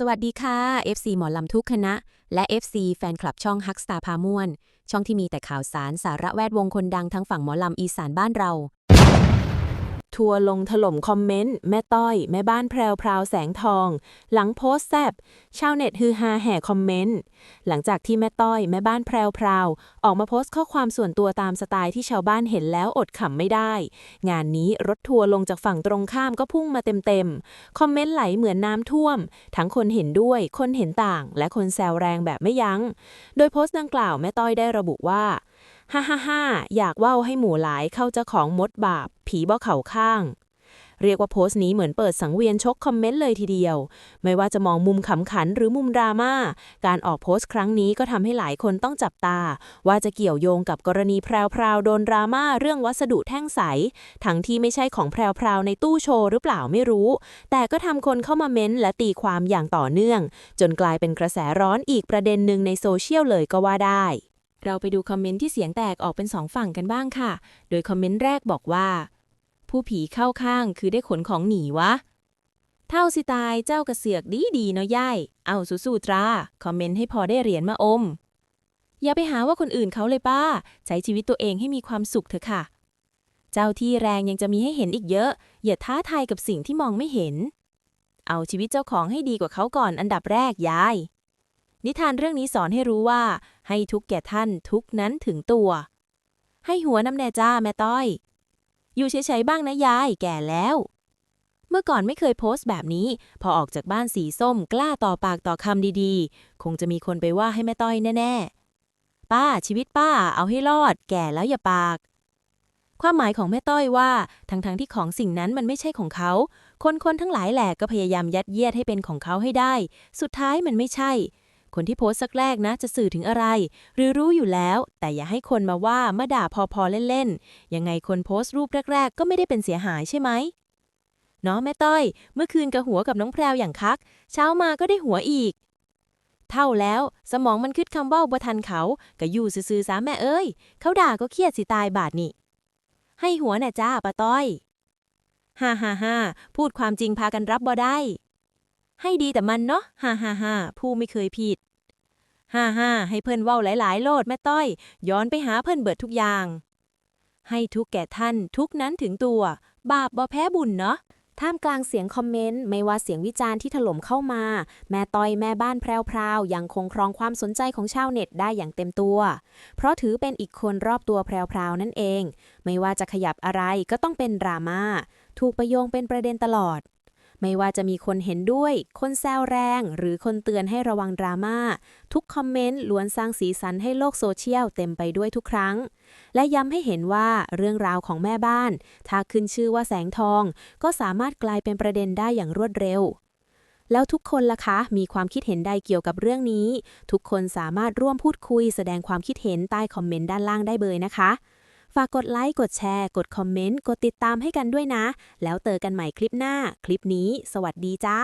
สวัสดีค่ะ FC หมอลำทุกคณะ และ FC แฟนคลับช่องฮักสตาพาม่วน ช่องที่มีแต่ข่าวสารสาระแวดวงคนดังทั้งฝั่งหมอลำอีสานบ้านเรา ทัวร์ลงถล่มคอมเมนต์ แม่ต้อย แม่บ้านแพรวพราวแสงทอง หลังโพสต์แซบชาวเน็ตฮือฮาแห่คอมเมนต์ หลังจากที่แม่ต้อย แม่บ้านแพรวพราว ออกมาโพสต์ข้อความส่วนตัวตามสไตล์ที่ชาวบ้านเห็นแล้วอดขำไม่ได้ งานนี้รถทัวร์ลงจากฝั่งตรงข้ามก็พุ่งมาเต็มๆ คอมเมนต์ไหลเหมือนน้ำท่วม ทั้งคนเห็นด้วย คนเห็นต่าง และคนแซวแรงแบบไม่ยัง้ง โดยโพสต์ดังกล่าวแม่ต้อยได้ระบุว่า ฮ่าฮ่าฮ่าอยากว้าให้หมู่หลายเข้าเจ้าของมดบาป ผีบ่เข่าข้าง เรียกว่าโพสต์นี้เหมือนเปิดสังเวียนชกคอมเมนต์เลยทีเดียว ไม่ว่าจะมองมุมขำขันหรือมุมดราม่า การออกโพสต์ครั้งนี้ก็ทำให้หลายคนต้องจับตา ว่าจะเกี่ยวโยงกับกรณีแพรวๆโดนดราม่าเรื่องวัสดุแท่งใส ทั้งที่ไม่ใช่ของแพรวๆในตู้โชว์หรือเปล่าไม่รู้ แต่ก็ทำคนเข้ามาเม้นและตีความอย่างต่อเนื่อง จนกลายเป็นกระแสร้อนอีกประเด็นหนึ่งในโซเชียลเลยก็ว่าได้ เราไปดูคอมเมนต์ที่เสียงแตกออกเป็นสองฝั่งกันบ้างค่ะ โดยคอมเมนต์แรกบอกว่า ผู้ผีเข้าข้างคือได้ขนของหนีวะ เท่าสิตายเจ้ากระเสือกดีดีเนาะย่าย เอาสู้ๆตรา คอมเมนต์ให้พอได้เหรียญมาอม อย่าไปหาว่าคนอื่นเขาเลยป้า ใช้ชีวิตตัวเองให้มีความสุขเถอะค่ะ เจ้าที่แรงยังจะมีให้เห็นอีกเยอะ อย่าท้าทายกับสิ่งที่มองไม่เห็น เอาชีวิตเจ้าของให้ดีกว่าเขาก่อนอันดับแรกยาย นิทานเรื่องนี้สอนให้รู้ว่า ให้ทุกแก่ท่านทุกนั้นถึงตัว ให้หัวน้ำแน่จ้าแม่ต้อย อยู่เฉยๆบ้างนะยายแก่แล้ว เมื่อก่อนไม่เคยโพสต์แบบนี้ พอออกจากบ้านสีส้มกล้าต่อปากต่อคำดีๆ คงจะมีคนไปว่าให้แม่ต้อยแน่ๆ ป้าชีวิตป้าเอาให้รอด แก่แล้วอย่าปาก ความหมายของแม่ต้อยว่า ทั้งๆที่ของสิ่งนั้นมันไม่ใช่ของเขาคนๆทั้งหลายแหละก็พยายามยัดเยียดให้เป็นของเขาให้ได้ สุดท้ายมันไม่ใช่ คนที่โพสต์สักแรกนะ จะสื่อถึงอะไร หรือรู้อยู่แล้ว แต่อย่าให้คนมาว่ามาด่าพอๆเล่นๆ ยังไงคนโพสต์รูปแรก ๆ ก็ไม่ได้เป็นเสียหายใช่ไหมเนาะแม่ต้อย เมื่อคืนกับหัวกับน้องแพรวอย่างคัก เช้ามาก็ได้หัวอีก เท่าแล้ว สมองมันคิดคำว่าบ่ทันเขาก็อยู่ซื่อๆสาแม่เอ้ย เขาด่าก็เครียดสิตายบาดนี่ ให้หัวน่ะจ้าป้าต้อย ฮ่าฮ่าฮ่าพูดความจริงพากันรับบ่ได้ ให้ดีแต่มันเนาะฮ่าฮ่าฮ่าผู้ไม่เคยผิดฮ่าฮ่าให้เพิ่นเว้าหลาย ๆ โลดแม่ต้อย ย้อนไปหาเพิ่นเบิดทุกอย่าง ให้ทุกแก่ท่านทุกนั้นถึงตัว บาปบ่แพ้บุญเนาะท่ามกลางเสียงคอมเมนต์ ไม่ว่าเสียงวิจารณ์ที่ถล่มเข้ามา แม่ต้อยแม่บ้านแพรวๆยังคงครองความสนใจของชาวเน็ตได้อย่างเต็มตัว เพราะถือเป็นอีกคนรอบตัวแพรวๆนั่นเอง ไม่ว่าจะขยับอะไรก็ต้องเป็นดราม่าถูกประโยงเป็นประเด็นตลอด ไม่ว่าจะมีคนเห็นด้วย คนแซวแรง หรือคนเตือนให้ระวังดราม่า ทุกคอมเมนต์ล้วนสร้างสีสันให้โลกโซเชียลเต็มไปด้วยทุกครั้ง และย้ำให้เห็นว่าเรื่องราวของแม่บ้าน ถ้าขึ้นชื่อว่าแสงทอง ก็สามารถกลายเป็นประเด็นได้อย่างรวดเร็วแล้วทุกคนล่ะคะ มีความคิดเห็นใดเกี่ยวกับเรื่องนี้ ทุกคนสามารถร่วมพูดคุยแสดงความคิดเห็นใต้คอมเมนต์ด้านล่างได้เลยนะคะ ฝากกดไลค์ กดแชร์ กดคอมเมนต์ กดติดตามให้กันด้วยนะ แล้วเจอกันใหม่คลิปหน้า คลิปนี้ สวัสดีจ้า